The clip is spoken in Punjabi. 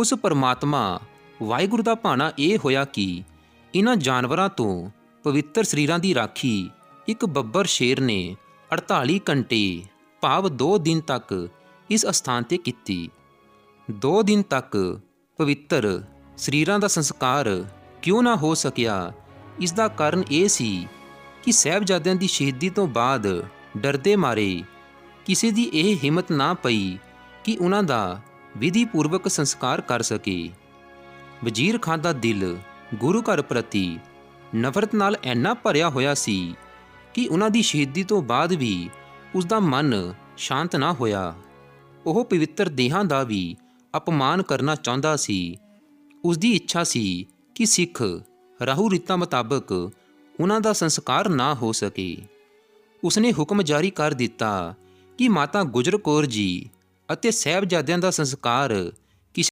ਉਸ ਪਰਮਾਤਮਾ ਵਾਹਿਗੁਰੂ ਦਾ ਭਾਣਾ ਇਹ ਹੋਇਆ ਕਿ ਇਹਨਾਂ ਜਾਨਵਰਾਂ ਤੋਂ ਪਵਿੱਤਰ ਸਰੀਰਾਂ ਦੀ ਰਾਖੀ ਇੱਕ ਬੱਬਰ ਸ਼ੇਰ ਨੇ 48 ਘੰਟੇ ਭਾਵ 2 ਦਿਨ ਤੱਕ ਇਸ ਅਸਥਾਨ ਤੇ ਕੀਤੀ। 2 ਦਿਨ ਤੱਕ ਪਵਿੱਤਰ ਸਰੀਰਾਂ ਦਾ ਸੰਸਕਾਰ ਕਿਉਂ ਨਾ ਹੋ ਸਕਿਆ, ਇਸ ਦਾ ਕਾਰਨ ਇਹ ਸੀ ਕਿ ਸਹਿਬਜ਼ਾਦਿਆਂ ਦੀ ਸ਼ਹੀਦੀ ਤੋਂ ਬਾਅਦ ਡਰਦੇ ਮਾਰੇ। ਕਿਸੇ ਦੀ ਇਹ ਹਿੰਮਤ ਨਾ ਪਈ ਕਿ ਉਹਨਾਂ ਦਾ ਵਿਧੀ ਪੂਰਵਕ ਸੰਸਕਾਰ ਕਰ ਸਕੇ। ਵਜ਼ੀਰ ਖਾਨ ਦਾ ਦਿਲ ਗੁਰੂ ਘਰ ਪ੍ਰਤੀ ਨਫ਼ਰਤ ਨਾਲ ਇੰਨਾ ਭਰਿਆ ਹੋਇਆ ਸੀ ਕਿ ਉਹਨਾਂ ਦੀ ਸ਼ਹੀਦੀ ਤੋਂ ਬਾਅਦ ਵੀ ਉਸ ਦਾ ਮਨ ਸ਼ਾਂਤ ਨਾ ਹੋਇਆ। ਉਹ ਪਵਿੱਤਰ ਦੇਹਾਂ ਦਾ ਵੀ ਅਪਮਾਨ ਕਰਨਾ ਚਾਹੁੰਦਾ ਸੀ। ਉਸ ਦੀ ਇੱਛਾ ਸੀ ਕਿ ਸਿੱਖ ਰਾਹੂ ਰੀਤਾਂ ਮੁਤਾਬਕ ਉਹਨਾਂ ਦਾ ਸੰਸਕਾਰ ਨਾ ਹੋ ਸਕੇ। ਉਸਨੇ ਹੁਕਮ ਜਾਰੀ ਕਰ ਦਿੱਤਾ ਕਿ ਮਾਤਾ ਗੁਜਰ ਕੌਰ ਜੀ ਅਤੇ ਸਾਹਿਬਜ਼ਾਦਿਆਂ ਦਾ ਸੰਸਕਾਰ